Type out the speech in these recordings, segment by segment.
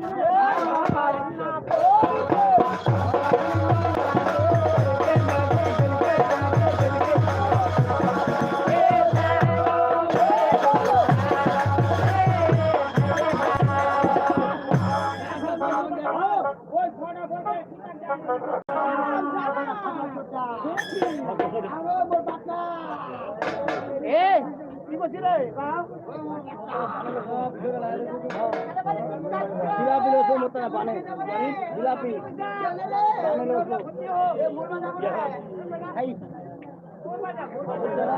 Hey, you go today, pal. Jalebi লোক মতো না পানে জিলাপি পানে লোক খাই ধরলে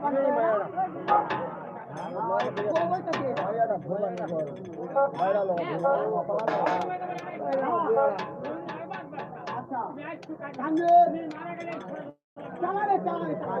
পানি চালারে চালারে যাও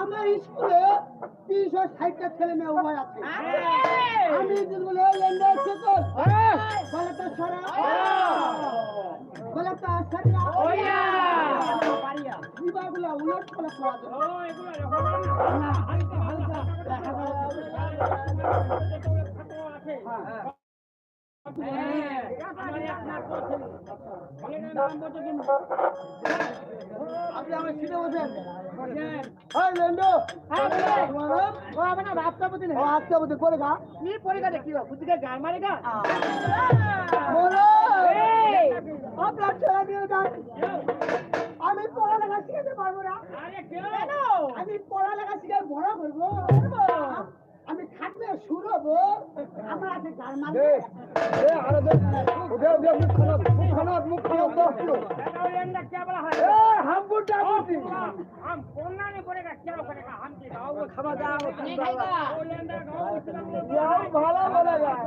আমার স্কুলে তিনশো ষাটটা ছেলে মেয়ে উভয় আছে। আমি যেগুলো বলে তো বিবাহগুলো উলট ও, রেকর্ড করো না। নাম বলছো কি? আপনি আমার সিটে বসেন। হ্যাঁ লেন্ডো? ও, আমার নাম রাষ্ট্রপতি ও পড়ালেখা শিখাতে পারব না। কেন? আমি পড়ালেখা শিখাতে বড় করব। আমি খাটলে শুরু হব। আমার আছে গান মারবে ভালো বলা যায়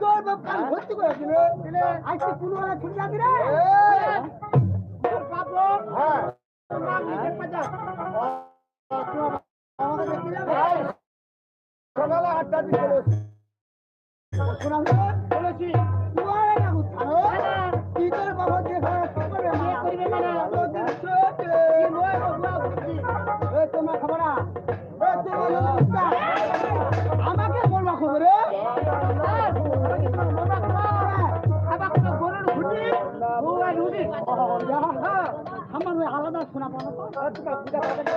তোর বাপ কাল ভর্তি করে দিলে। আজকে পুনরায় ছুটি যাবি রে? হ্যাঁ। নাম লিখে পাজা? সকালে আটটা দিকে বলেছি। তোর বাবা যে তোমার খবর 그래? 나 저기 하박도 고르는 군지 뭐가 누지? 야, 한번 왜 하라다 손아 보는 거? 아, 누가 누가 받아?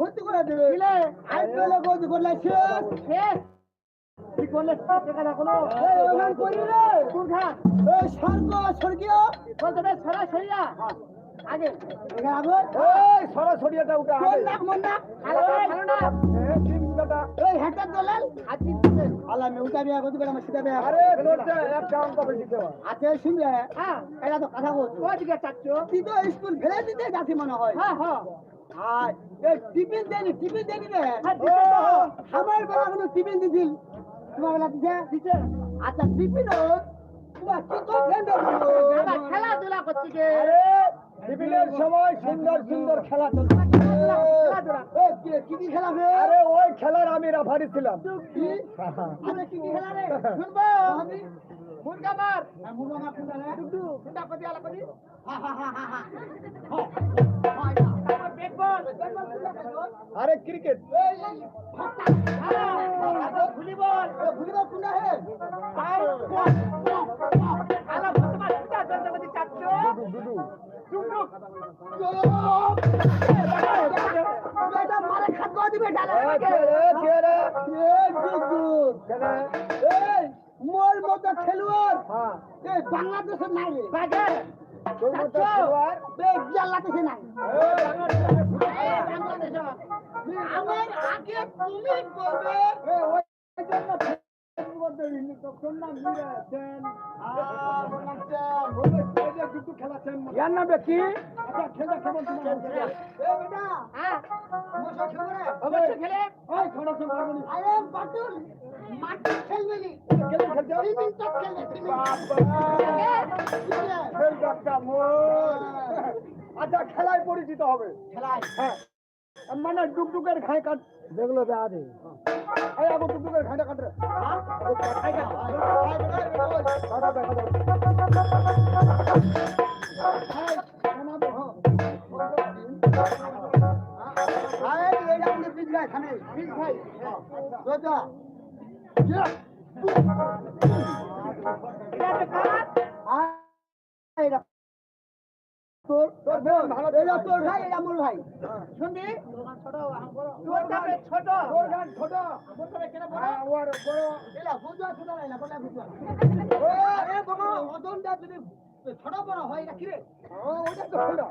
ভর্তি করে দেবে। ভর্তি করলে শেষ। কি করলে টাকা কোনো ওখান করি রে? কোনখান এই স্বর্গ স্বর্গীয়? বলতে বে ছড়া ছড়িয়া আগে। আগে? এই সরাসরিটা উঠা মন না না। চিন্তাটা এই দলাল আজি মে বিয়া করতে বিয়া আরে আছে শুনলে হ্যাঁ। এটা তো কথা বলছো। ওদিকে চাচ্ছো? তুই তো স্কুল ফেলে দিতে যাচ্ছি মনে হয়। হ্যাঁ হ্যাঁ। আর এই টিফিন দেনি টিফিন দেনি রে হ্যাঁ, আমার বেলা কোনো টিফিন দিছিল? তোমার বেলা দিছে? দিছে। আচ্ছা টিফিন তোমার কি তো খেলাধুলা আরে টিফিনের সময় সুন্দর সুন্দর খেলা আরে ওই খেলার আমি রেফারি ছিলাম। আরে ক্রিকেট হ্যাঁ। তারপর ভুলি বল ভুলিবা কোনটা হে? আলা চাচ্ছো মারে মতো খেলোয়াড় হ্যাঁ বাংলাদেশের নাই বাজার তোর মতো খেলোয়াড় এই বাংলাদেশে নাই। বাংলাদেশ আমার আগে তুমি বলবে ইয়ার কি? আচ্ছা খেলায় পরিচিত হবে। খেলাই হ্যাঁ। মানে ডুকডুকের ঘাই কাট যেগুলো দেওয়া এই আগো ডুকডুকের ঘাইটা কাট রে কাটা দেখা যাবে আরে এই আপনি পিছ গায় খানে পিছ ভাই দাদা এটা তো কাট এটা তোর তোর বোন এটা তোর ভাই এটা মোর ভাই। শুনবি? তোর ছোট গান ছোট। তোর কাপে কেন বড়? এটা বুঝা শুনা নাই না বলা বুঝা। আরে বাবা ওজনটা যদি ছোট বড় হয় এটা কি রে ও ওটা তো হলো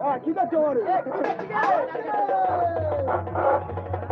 হ্যাঁ কি করছ ওরে। এ ভাই রে খালি নি বিদেশে খেলবা আছে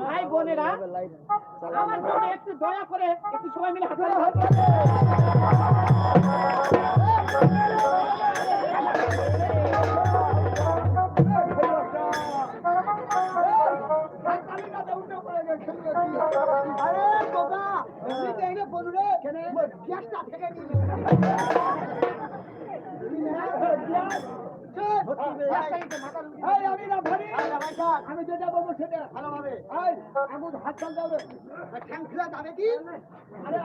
ভাই বোনেরা, আমার জন্য একটু দয়া করে একটু সবাই মিলে হাতে আরে বাবা তুই তো এনে বলু রে গ্যাসটা থেকে দিলি আমি না। আমি যেটা বলব সেটা ভালোভাবে। আগুন হাত চাল যাবে ঠ্যাং খেলা যাবে কি? আরে,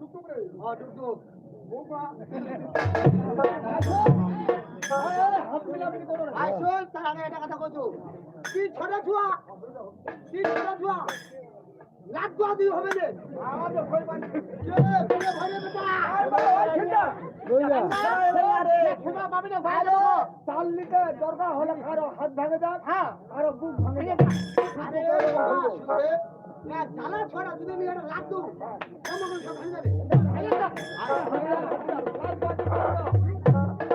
টুকটুক। রে। হ্যাঁ টুকটুক। আসল তার আগে একটা কথা কত তুই ছোট ছুয়া? তুই ছোট ছুয়া? হবে আমাদের ভয়। কে? বেটা চাল নিতে দরকার হলে কারও হাত ভাঙে যাক। হ্যাঁ। কারও বুক ভাঙে যাক। যা আরে শুনে এক জানা ছড়া যদি আমি একটা লাখ কেমন করে সব ভেঙে যাবে?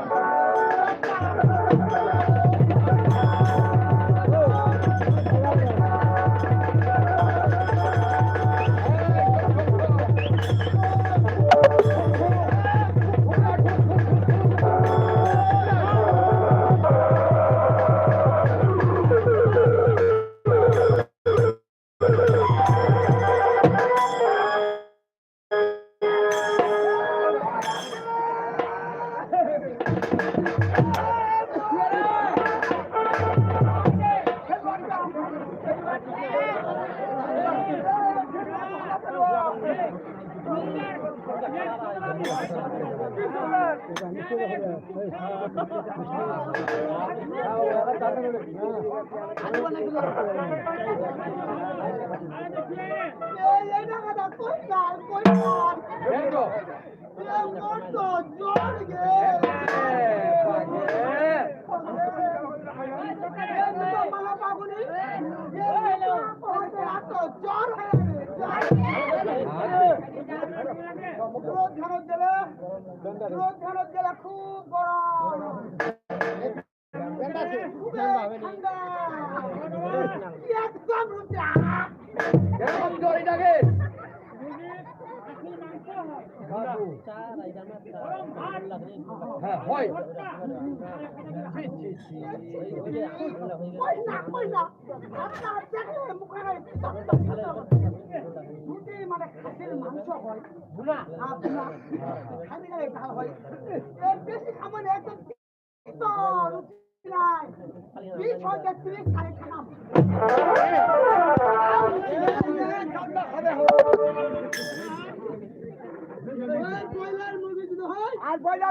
আরে খুব গরম ঠান্ডা একদম রুচা এরকম জড়ি লাগে হ্যাঁ হয় মানে খাসির মাংস হয় ভুনা আপনার খালি গেলে ভালো হয় বেশি খাবেন একদম খালি খাম ব্রয়লার মুরগি যদি হয় আর ব্রয়লার